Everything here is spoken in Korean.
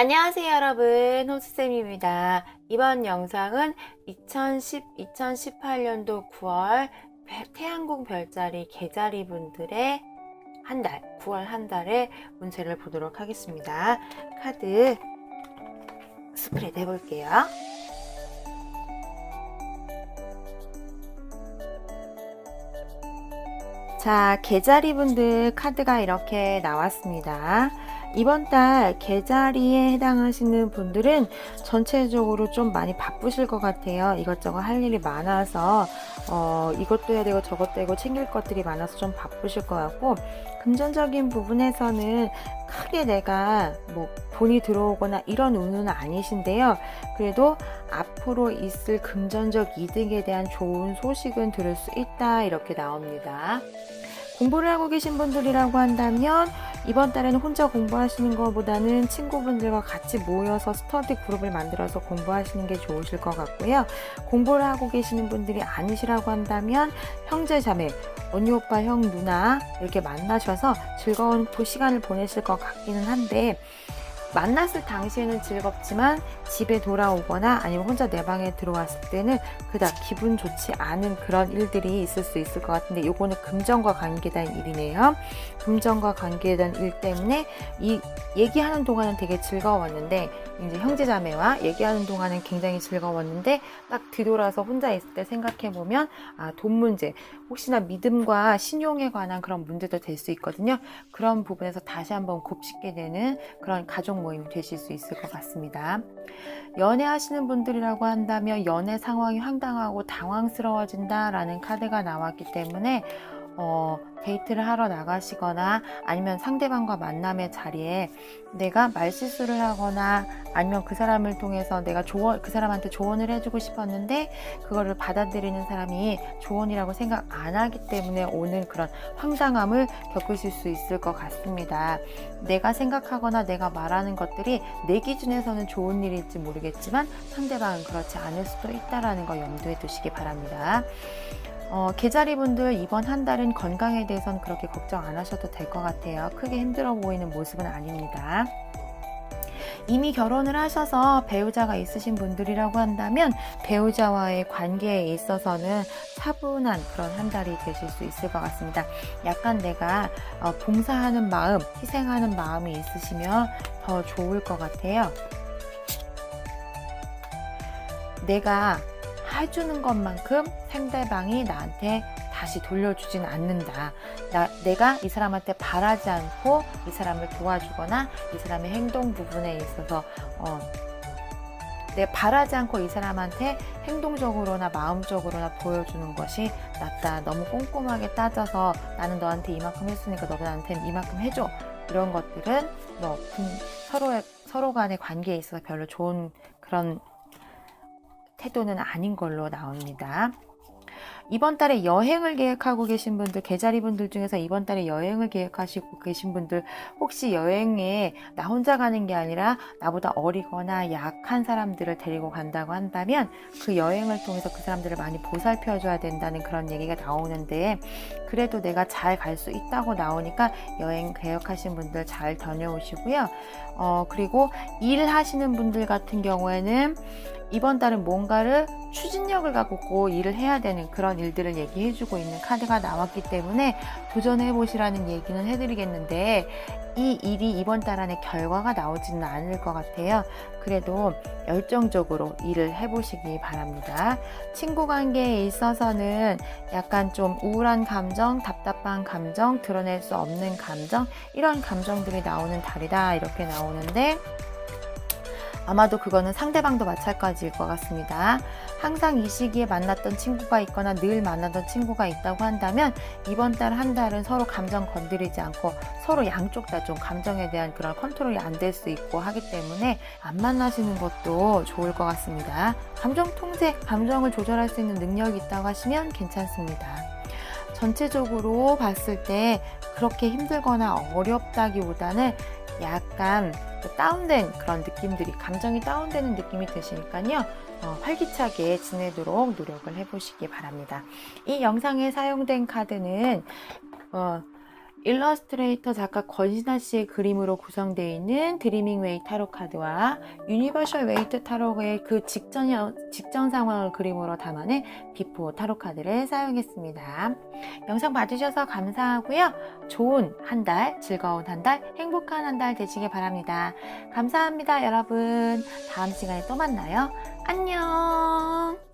안녕하세요 여러분 호수쌤입니다. 이번 영상은 2010, 2018년도 9월 태양궁 별자리 개자리 분들의 한 달, 9월 한 달의 운세를 보도록 하겠습니다. 카드 스프레드 해볼게요. 자, 개자리 분들 카드가 이렇게 나왔습니다. 이번 달 개자리에 해당하시는 분들은 전체적으로 좀 많이 바쁘실 것 같아요. 이것저것 할 일이 많아서 어, 이것도 해야 되고 저것도 되고 챙길 것들이 많아서 좀 바쁘실 것 같고 금전적인 부분에서는 크게 내가 뭐 돈이 들어오거나 이런 운은 아니신데요. 그래도 앞으로 있을 금전적 이득에 대한 좋은 소식은 들을 수 있다 이렇게 나옵니다. 공부를 하고 계신 분들이라고 한다면 이번 달에는 혼자 공부하시는 것보다는 친구분들과 같이 모여서 스터디 그룹을 만들어서 공부하시는 게 좋으실 것 같고요. 공부를 하고 계시는 분들이 아니시라고 한다면 형제 자매, 언니 오빠 형 누나 이렇게 만나셔서 즐거운 그 시간을 보내실 것 같기는 한데 만났을 당시에는 즐겁지만 집에 돌아오거나 아니면 혼자 내 방에 들어왔을 때는 그닥 기분 좋지 않은 그런 일들이 있을 수 있을 것 같은데 요거는 금전과 관계된 일이네요. 금전과 관계된 일 때문에 이 얘기하는 동안은 되게 즐거웠는데 이제 형제자매와 얘기하는 동안은 굉장히 즐거웠는데 딱 뒤돌아서 혼자 있을 때 생각해 보면 아 돈 문제 혹시나 믿음과 신용에 관한 그런 문제도 될 수 있거든요. 그런 부분에서 다시 한번 곱씹게 되는 그런 가족 모임이 되실 수 있을 것 같습니다. 연애하시는 분들이라고 한다면 연애 상황이 황당하고 당황스러워진다라는 카드가 나왔기 때문에 어, 데이트를 하러 나가시거나 아니면 상대방과 만남의 자리에 내가 말실수를 하거나 아니면 그 사람을 통해서 내가 조언, 그 사람한테 조언을 해주고 싶었는데 그거를 받아들이는 사람이 조언이라고 생각 안 하기 때문에 오는 그런 황당함을 겪으실 수 있을 것 같습니다. 내가 생각하거나 내가 말하는 것들이 내 기준에서는 좋은 일일지 모르겠지만 상대방은 그렇지 않을 수도 있다라는 거 염두에 두시기 바랍니다. 어, 개자리 분들 이번 한 달은 건강에 대해서는 그렇게 걱정 안 하셔도 될 것 같아요. 크게 힘들어 보이는 모습은 아닙니다. 이미 결혼을 하셔서 배우자가 있으신 분들이라고 한다면 배우자와의 관계에 있어서는 차분한 그런 한 달이 되실 수 있을 것 같습니다. 약간 내가 어, 봉사하는 마음, 희생하는 마음이 있으시면 더 좋을 것 같아요. 내가 해주는 것만큼 상대방이 나한테 다시 돌려주진 않는다. 나, 내가 이 사람한테 바라지 않고 이 사람을 도와주거나 이 사람의 행동 부분에 있어서 어, 내가 바라지 않고 이 사람한테 행동적으로나 마음적으로나 보여주는 것이 낫다. 너무 꼼꼼하게 따져서 나는 너한테 이만큼 했으니까 너도 나한테 이만큼 해줘. 이런 것들은 뭐 서로의 서로 간의 관계에 있어서 별로 좋은 그런 태도는 아닌 걸로 나옵니다. 이번 달에 여행을 계획하고 계신 분들, 계자리 분들 중에서 이번 달에 여행을 계획하시고 계신 분들, 혹시 여행에 나 혼자 가는 게 아니라 나보다 어리거나 약한 사람들을 데리고 간다고 한다면 그 여행을 통해서 그 사람들을 많이 보살펴줘야 된다는 그런 얘기가 나오는데, 그래도 내가 잘 갈 수 있다고 나오니까 여행 계획하신 분들 잘 다녀오시고요. 어, 그리고 일하시는 분들 같은 경우에는 이번 달은 뭔가를 추진력을 갖고 일을 해야 되는 그런 일들을 얘기해주고 있는 카드가 나왔기 때문에 도전해 보시라는 얘기는 해드리겠는데 이 일이 이번 달 안에 결과가 나오지는 않을 것 같아요. 그래도 열정적으로 일을 해보시기 바랍니다. 친구 관계에 있어서는 약간 좀 우울한 감정, 답답한 감정, 드러낼 수 없는 감정, 이런 감정들이 나오는 달이다. 이렇게 나오는데, 아마도 그거는 상대방도 마찬가지일 것 같습니다. 항상 이 시기에 만났던 친구가 있거나 늘 만나던 친구가 있다고 한다면 이번 달 한 달은 서로 감정 건드리지 않고 서로 양쪽 다 좀 감정에 대한 그런 컨트롤이 안 될 수 있고 하기 때문에 안 만나시는 것도 좋을 것 같습니다. 감정 통제, 감정을 조절할 수 있는 능력이 있다고 하시면 괜찮습니다. 전체적으로 봤을 때 그렇게 힘들거나 어렵다기보다는 약간 다운된 그런 느낌들이 감정이 다운되는 느낌이 드시니까요. 어, 활기차게 지내도록 노력을 해보시기 바랍니다. 이 영상에 사용된 카드는 어, 일러스트레이터 작가 권신아 씨의 그림으로 구성되어 있는 드리밍 웨이 타로 카드와 유니버셜 웨이트 타로의 그 직전, 직전 상황을 그림으로 담아낸 비포 타로 카드를 사용했습니다. 영상 봐주셔서 감사하고요. 좋은 한 달, 즐거운 한 달, 행복한 한 달 되시길 바랍니다. 감사합니다, 여러분. 다음 시간에 또 만나요. 안녕!